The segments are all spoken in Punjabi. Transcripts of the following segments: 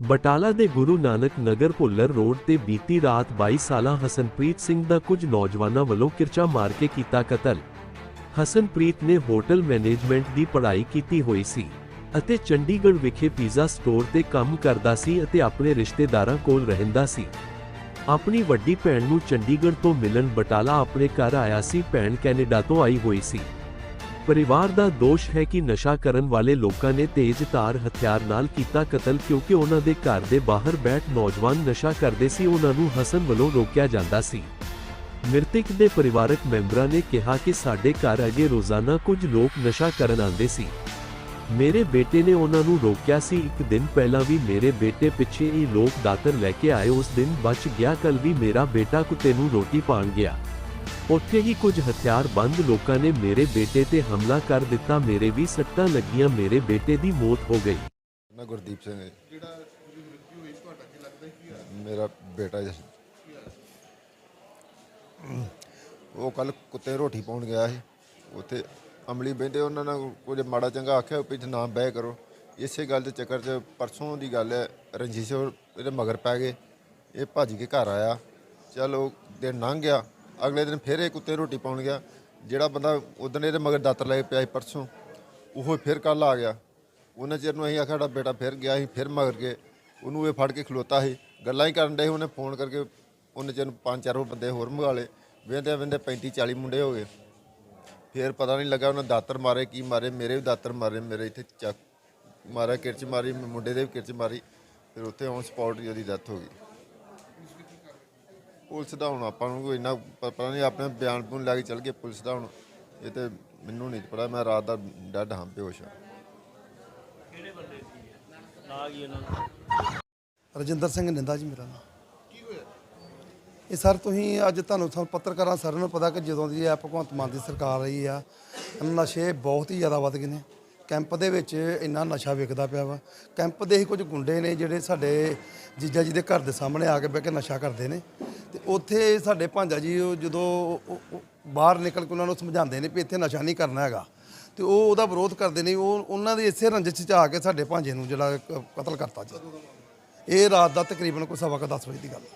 ਬਟਾਲਾ ਦੇ ਗੁਰੂ ਨਾਨਕ ਨਗਰ ਭੁੱਲਰ ਰੋਡ ਤੇ ਬੀਤੀ ਰਾਤ 22 ਸਾਲਾ ਹਸਨਪ੍ਰੀਤ ਸਿੰਘ ਦਾ ਕੁਝ ਨੌਜਵਾਨਾਂ ਵੱਲੋਂ ਕਿਰਚਾ ਮਾਰ ਕੇ ਕੀਤਾ ਕਤਲ। ਹਸਨਪ੍ਰੀਤ ਨੇ ਹੋਟਲ ਮੈਨੇਜਮੈਂਟ ਦੀ ਪੜ੍ਹਾਈ ਕੀਤੀ ਹੋਈ ਸੀ ਅਤੇ ਚੰਡੀਗੜ੍ਹ ਵਿਖੇ ਪੀਜ਼ਾ ਸਟੋਰ ਤੇ ਕੰਮ ਕਰਦਾ ਸੀ ਅਤੇ ਆਪਣੇ ਰਿਸ਼ਤੇਦਾਰਾਂ ਕੋਲ ਰਹਿੰਦਾ ਸੀ। ਆਪਣੀ ਵੱਡੀ ਭੈਣ ਨੂੰ ਚੰਡੀਗੜ੍ਹ ਤੋਂ ਮਿਲਣ ਬਟਾਲਾ ਆਪਣੇ ਘਰ ਆਇਆ ਸੀ, ਭੈਣ ਕੈਨੇਡਾ ਤੋਂ ਆਈ ਹੋਈ ਸੀ। ਪਰਿਵਾਰ ਦਾ ਦੋਸ਼ ਹੈ ਕਿ ਨਸ਼ਾ ਕਰਨ ਵਾਲੇ ਲੋਕਾਂ ਨੇ ਤੇਜ਼ ਧਾਰ ਹਥਿਆਰ ਨਾਲ ਕੀਤਾ ਕਤਲ ਕਿਉਂਕਿ ਉਹਨਾਂ ਦੇ ਘਰ ਦੇ ਬਾਹਰ ਬੈਠ ਨੌਜਵਾਨ ਨਸ਼ਾ ਕਰਦੇ ਸੀ, ਉਹਨਾਂ ਨੂੰ ਹਸਨ ਵੱਲੋਂ ਰੋਕਿਆ ਜਾਂਦਾ ਸੀ। ਮ੍ਰਿਤਕ ਦੇ ਪਰਿਵਾਰਕ ਮੈਂਬਰਾਂ ਨੇ ਕਿਹਾ ਕਿ ਸਾਡੇ ਘਰ ਅਜੇ ਰੋਜ਼ਾਨਾ ਕੁਝ ਲੋਕ ਨਸ਼ਾ ਕਰਨ ਆਉਂਦੇ ਸੀ। ਮੇਰੇ ਬੇਟੇ ਨੇ ਉਹਨਾਂ ਨੂੰ ਰੋਕਿਆ ਸੀ, ਇੱਕ ਦਿਨ ਪਹਿਲਾਂ ਵੀ ਮੇਰੇ ਬੇਟੇ ਪਿੱਛੇ ਇਹ ਲੋਕ ਦਾਤਰ ਲੈ ਕੇ ਆਏ, ਉਸ ਦਿਨ ਬਚ ਗਿਆ ਕੱਲ ਵੀ ਮੇਰਾ ਬੇਟਾ ਕੁੱਤੇ ਨੂੰ ਰੋਟੀ ਪਾਣ ਗਿਆ। ਉੱਥੇ ਹੀ ਕੁਝ ਹਥਿਆਰਬੰਦ ਲੋਕਾਂ ਨੇ ਮੇਰੇ ਬੇਟੇ ਤੇ ਹਮਲਾ ਕਰ ਦਿੱਤਾ। ਮੇਰੇ ਵੀ ਸੱਟਾਂ ਲੱਗੀਆਂ। ਮੇਰੇ ਬੇਟੇ ਦੀ ਮੌਤ ਹੋ ਗਈ। ਮੈਂ ਗੁਰਦੀਪ ਸਿੰਘ ਹੈ। ਜਿਹੜਾ ਜਿਹਦੀ ਮ੍ਰਿਤੂ ਹੋਈ ਤੁਹਾਡਾ ਕੀ ਲੱਗਦਾ ਕੀ ਆ ਮੇਰਾ ਬੇਟਾ ਜੀ। ਉਹ ਕੱਲ ਕੁੱਤੇ ਨੂੰ ਰੋਟੀ ਪਾਉਣ ਗਿਆ ਸੀ। ਉੱਥੇ ਅਮਲੀ ਬਹਿੰਦੇ ਉਹਨਾਂ ਨਾਲ ਕੁਝ ਮਾੜਾ ਚੰਗਾ ਆਖਿਆ ਪਿੱਛੇ ਨਾ ਬਹਿ ਕਰੋ। ਇਸੇ ਗੱਲ ਦੇ ਚੱਕਰ 'ਚ ਪਰਸੋਂ ਦੀ ਗੱਲ ਹੈ ਰਣਜੀਤ ਸਿੰਘ ਇਹਦੇ ਮਗਰ ਪੈ ਗਏ। ਇਹ ਭੱਜ ਕੇ ਘਰ ਆਇਆ। ਚਲ ਦਿਨ ਲੰਘ ਗਿਆ। ਅਗਲੇ ਦਿਨ ਫਿਰ ਇਹ ਕੁੱਤੇ ਰੋਟੀ ਪਾਉਣ ਗਿਆ, ਜਿਹੜਾ ਬੰਦਾ ਉਦੋਂ ਇਹਦੇ ਮਗਰ ਦਾਤਰ ਲੈ ਕੇ ਪਿਆ ਸੀ ਪਰਸੋਂ, ਉਹ ਫਿਰ ਕੱਲ ਆ ਗਿਆ। ਉਹਨਾਂ ਚਿਰ ਨੂੰ ਅਸੀਂ ਆਖਿਆ, ਸਾਡਾ ਬੇਟਾ ਫਿਰ ਗਿਆ ਸੀ, ਫਿਰ ਮਗਰ ਕੇ ਉਹਨੂੰ ਇਹ ਫੜ ਕੇ ਖਲੋਤਾ ਸੀ। ਗੱਲਾਂ ਹੀ ਕਰਨ ਡਏ ਉਹਨੇ ਫੋਨ ਕਰਕੇ ਉਹਨੇ ਚਿਰ ਨੂੰ ਪੰਜ ਚਾਰ ਹੋਰ ਬੰਦੇ ਹੋਰ ਮੰਗਾ ਲਏ। ਵੇਂਦੇ ਵੇਂਦੇ 35 40 ਮੁੰਡੇ ਹੋ ਗਏ। ਫਿਰ ਪਤਾ ਨਹੀਂ ਲੱਗਾ ਉਹਨਾਂ ਦਾਤਰ ਮਾਰੇ, ਕੀ ਮਾਰੇ, ਮੇਰੇ ਵੀ ਦਾਤਰ ਮਾਰੇ, ਮੇਰੇ ਇੱਥੇ ਚੱਕ ਮਾਰਿਆ, ਕਿਰਚ ਮਾਰੀ, ਮੁੰਡੇ ਦੇ ਵੀ ਕਿਰਚ ਮਾਰੀ, ਫਿਰ ਉੱਥੇ ਔਨ ਸਪੌਟ ਹੀ ਉਹਦੀ ਡੈਥ ਹੋ ਗਈ। ਪੁਲਿਸ ਦਾ ਹੁਣ ਆਪਾਂ ਨੂੰ ਕੋਈ ਇੰਨਾ ਪ- ਪਤਾ ਨਹੀਂ ਆਪਣੇ ਬਿਆਨ ਬੂਨ ਲੈ ਕੇ ਚੱਲ ਗਏ ਪੁਲਿਸ ਦਾ ਹੁਣ। ਇਹ ਤੇ ਮੈਨੂੰ ਨਹੀਂ ਪਤਾ ਮੈਂ ਰਾਤ ਦਾ ਡੱਡ ਹਾਂ ਬੇਹੋਸ਼ ਹਾਂ। ਰਜਿੰਦਰ ਸਿੰਘ ਨਿੰਦਾ ਜੀ ਮੇਰਾ ਨਾਮ। ਕੀ ਹੋਇਆ? ਇਹ ਸਰ ਤੁਸੀਂ ਅੱਜ ਤੁਹਾਨੂੰ ਸਭ ਪੱਤਰਕਾਰਾਂ ਸਾਰਿਆਂ ਨੂੰ ਪਤਾ ਕਿ ਜਦੋਂ ਦੀ ਇਹ ਭਗਵੰਤ ਮਾਨ ਦੀ ਸਰਕਾਰ ਆਈ ਆ ਨਸ਼ੇ ਬਹੁਤ ਹੀ ਜ਼ਿਆਦਾ ਵੱਧ ਗਏ ਨੇ। ਕੈਂਪ ਦੇ ਵਿੱਚ ਇੰਨਾ ਨਸ਼ਾ ਵਿਕਦਾ ਪਿਆ ਵਾ। ਕੈਂਪ ਦੇ ਹੀ ਕੁਝ ਗੁੰਡੇ ਨੇ ਜਿਹੜੇ ਸਾਡੇ ਜੀਜਾ ਜੀ ਦੇ ਘਰ ਦੇ ਸਾਹਮਣੇ ਆ ਕੇ ਬਹਿ ਕੇ ਨਸ਼ਾ ਕਰਦੇ ਨੇ। ਤੇ ਉੱਥੇ ਸਾਡੇ ਭਾਂਜਾ ਜੀ, ਉਹ ਜਦੋਂ ਉਹ- ਉਹ ਬਾਹਰ ਨਿਕਲ ਕੇ ਉਹਨਾਂ ਨੂੰ ਸਮਝਾਉਂਦੇ ਨੇ ਵੀ ਇੱਥੇ ਨਸ਼ਾ ਨਹੀਂ ਕਰਨਾ ਹੈਗਾ। ਤੇ ਉਹ ਉਹਦਾ ਵਿਰੋਧ ਕਰਦੇ ਨੇ, ਉਹ ਉਹਨਾਂ ਦੇ ਇਸੇ ਰੰਜਿਸ਼ 'ਚ ਆ ਕੇ ਸਾਡੇ ਭਾਂਜੇ ਨੂੰ ਜਿਹੜਾ ਕ- ਕਤਲ ਕਰਤਾ ਜੀ। ਇਹ ਰਾਤ ਦਾ ਤਕਰੀਬਨ ਕੋਈ ਸਵਾ ਕੁ ਦਸ ਵਜੇ ਦੀ ਗੱਲ। ਹੈ।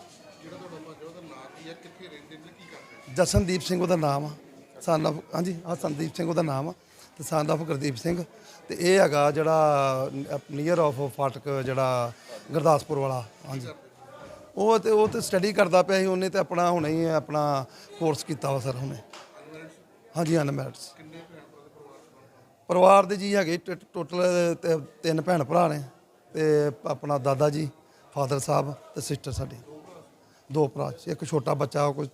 ਜਸ਼ਨਦੀਪ ਸਿੰਘ ਉਹਦਾ ਨਾਮ ਆ। Son of, ਹਾਂਜੀ ਆ ਸੰਦੀਪ ਸਿੰਘ ਉਹਦਾ ਨਾਮ ਆ। ਤੇ son of ਗੁਰਦੀਪ ਸਿੰਘ। ਤੇ ਇਹ ਹੈਗਾ ਜਿਹੜਾ ਨੀਅਰ ਆਫ ਫਾਟਕ ਜਿਹੜਾ ਗੁਰਦਾਸਪੁਰ ਵਾਲਾ। ਹਾਂਜੀ। ਉਹ ਤੇ ਉਹ ਤੇ ਸਟੱਡੀ ਕਰਦਾ ਪਿਆ ਸੀ, ਉਹਨੇ ਤੇ ਆਪਣਾ ਹੁਣੇ ਹੀ ਆਪਣਾ ਕੋਰਸ ਕੀਤਾ ਵਾ ਸਰ ਹੁਣੇ ਹਾਂਜੀ ਅਨਮੈਰਿਡਸ ਪਰਿਵਾਰ ਦੇ ਜੀ ਹੈਗੇ ਟੋਟਲ ਤਿੰਨ ਭੈਣ ਭਰਾ ਨੇ ਤੇ ਆਪਣਾ ਦਾਦਾ ਜੀ ਫਾਦਰ ਸਾਹਿਬ ਤੇ ਸਿਸਟਰ ਸਾਡੇ। ਦੋ ਭਰਾ, ਇੱਕ ਛੋਟਾ ਬੱਚਾ, ਉਹ ਕੋਈ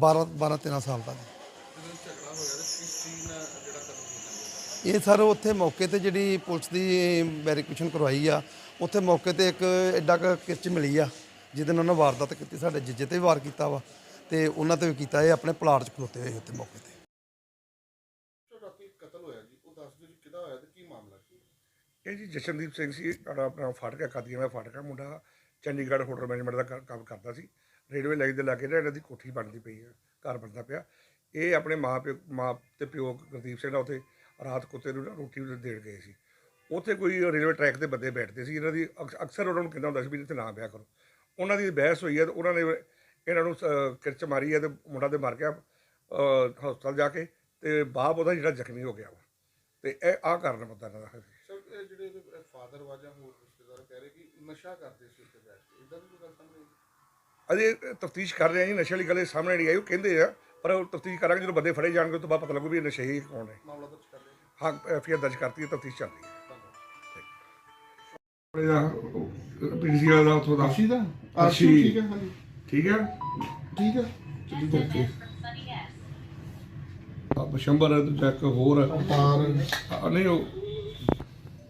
12 12 13 ਸਾਲ ਦਾ ਜੀ। ਇਹ ਸਰ ਉੱਥੇ ਮੌਕੇ ਤੇ ਜਿਹੜੀ ਪੁਲਿਸ ਦੀ ਵੈਰੀਫਿਕੇਸ਼ਨ ਕਰਵਾਈ ਆ, ਉੱਥੇ ਮੌਕੇ ਤੇ ਇੱਕ ਐਡਾ ਕੁ ਕਿਰਚ ਮਿਲੀ ਆ। ਜਿਹਦੇ ਨਾਲ ਉਹਨਾਂ ਵਾਰਦਾਤ ਕੀਤੀ ਸਾਡੇ ਜੀਜੇ ਤੇ ਵੀ ਵਾਰ ਕੀਤਾ ਵਾ ਤੇ ਉਹਨਾਂ ਤੇ ਵੀ ਕੀਤਾ ਇਹ ਆਪਣੇ ਪਲਾਟ 'ਚ ਖਲੋਤੇ ਹੋਏ ਉੱਥੇ ਮੌਕੇ ਤੇ। ਤੁਹਾਡਾ ਕੀ ਕਤਲ ਹੋਇਆ ਜੀ ਉਹ ਦੱਸ ਦਿਓ ਜੀ ਕਿਹਦਾ ਹੋਇਆ ਤੇ ਕੀ ਮਾਮਲਾ ਕੀ ਇਹ ਜੀ ਜਸ਼ਨਦੀਪ ਸਿੰਘ ਸੀ ਸਾਡਾ ਆਪਣਾ ਫਾਟਕਾ ਕਾਦੀਆਂ ਦਾ ਫਾਟਕਾ ਮੁੰਡਾ ਚੰਡੀਗੜ੍ਹ ਹੋਟਲ ਮੈਨੇਜਮੈਂਟ ਦਾ ਕੰਮ ਕਰਦਾ ਸੀ। ਰੇਲਵੇ ਲਾਈਨ ਦੇ ਲਾਗੇ ਨਾ ਇਹਨਾਂ ਦੀ ਕੋਠੀ ਬਣਦੀ ਪਈ ਹੈ ਘਰ ਬਣਦਾ ਪਿਆ। ਇਹ ਆਪਣੇ ਮਾਂ ਪਿਓ ਮਾਂ ਤੇ ਪਿਓ ਗੁਰਦੀਪ ਸਿੰਘ ਦਾ ਉੱਥੇ ਰਾਤ ਕੁੱਤੇ ਨੂੰ ਨਾ ਰੋਟੀ ਦੇਣ ਗਏ ਸੀ। ਉੱਥੇ ਕੋਈ ਰੇਲਵੇ ਟਰੈਕ ਤੇ ਬੰਦੇ ਬੈਠਦੇ ਸੀ ਇਹਨਾਂ ਦੀ ਅਕਸ- ਅਕਸਰ ਉਹਨਾਂ ਨੂੰ ਕਹਿੰਦਾ ਹੁੰਦਾ ਸੀ ਵੀ ਇੱਥੇ ਨਾ ਬਿਆ ਕਰੋ। ਉਹਨਾਂ ਦੀ ਬਹਿਸ ਹੋਈ ਹੈ ਤੇ ਉਹਨਾਂ ਨੇ ਇਹਨਾਂ ਨੂੰ ਕਿਰਚ ਮਾਰੀ ਹੈ ਤੇ ਮੁੰਡਾ ਤੇ ਮਰ ਗਿਆ ਹਸਪਤਾਲ ਜਾ ਕੇ ਤੇ ਬਾਪ ਉਹਦਾ ਜਿਹੜਾ ਜ਼ਖਮੀ ਹੋ ਗਿਆ ਵਾ। ਤੇ ਇਹ ਆਹ ਕਾਰਨ ਬੰਦਾ ਇਹਨਾਂ ਦਾ। ਸਰ ਜਿਹੜੇ ਫਾਦਰ ਵਾਜਾ ਹੋਰ ਰਿਸ਼ਤੇਦਾਰ ਕਹਿ ਰਹੇ ਕਿ ਨਸ਼ਾ ਕਰਦੇ ਸੀ ਉੱਥੇ ਬੈਠ ਕੇ ਇਦਾਂ ਦੀ ਕੋਈ ਗੱਲ ਸਾਹਮਣੇ? ਅਜੇ ਤਫਤੀਸ਼ ਕਰ ਰਹੇ ਆ ਜੀ ਨਸ਼ੇ ਵਾਲੀ ਗੱਲ ਸਾਹਮਣੇ ਨਹੀਂ ਆਈ ਉਹ ਕਹਿੰਦੇ ਆ ਪਰ ਉਹ ਤਫਤੀਸ਼ ਕਰਾਂਗੇ ਜਦੋਂ ਬੰਦੇ ਫੜੇ ਜਾਣਗੇ ਤੋਂ ਬਾਅਦ ਪਤਾ ਲੱਗੂ ਵੀ ਇਹ ਨਸ਼ੇ ਹੀ ਕੌਣ ਹੈ ਮਾਮਲਾ ਦਰਜ ਕਰ ਰਹੇ ਹਾਂ ਐਫ ਦਰਜ ਕਰਤੀ ਹੈ ਤਫਤੀਸ਼ ਚੱਲ ਰਹੀ ਹੈ। ਧੰਨਵਾਦ ਪੀਡੀਸੀ ਦਾ ਉੱਥੋਂ ਦਾ। ਆਸ਼ੀ ਦਾ? ਆਸ਼ੀ। ਠੀਕ। ਹੈ ਹਾਂਜੀ। ਠੀਕ ਹੈ? ਠੀਕ ਹੈ। ਚਲੀ ਓਕੇ। ਆ ਬਸ਼ੰਬਰ ਹੈ ਇੱਕ ਹੋਰ ਹੈ। ਆ, ਨਹੀਂ ਉਹ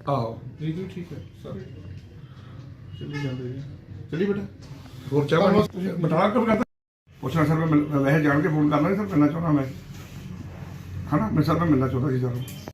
ਆਹੋ। ਨਹੀਂ ਨਹੀਂ ਠੀਕ ਹੈ ਸਰ। ਚਲੀ ਜਾਂਦੇ ਜੀ। ਚਲੀ ਬੇਟਾ। ਹੋਰ ਚਾਹ? ਤੁਸੀਂ। ਬਟਾਲਾ ਕਬ ਕਰਦਾ ਪੁੱਛਣਾ ਸਰ ਮੈਂ ਮਿਲ- ਮੈਂ ਵੈਸੇ ਜਾਣ ਕੇ ਫੋਨ ਕਰਨਾ ਸੀ ਸਰ ਮਿਲਣਾ ਚਾਹੁੰਦਾ ਮੈਂ। ਹਨਾ? ਮੈਂ ਸਰ ਮੈਂ ਮਿਲਣਾ ਚਾਹੁੰਦਾ ਸੀ ਸਰ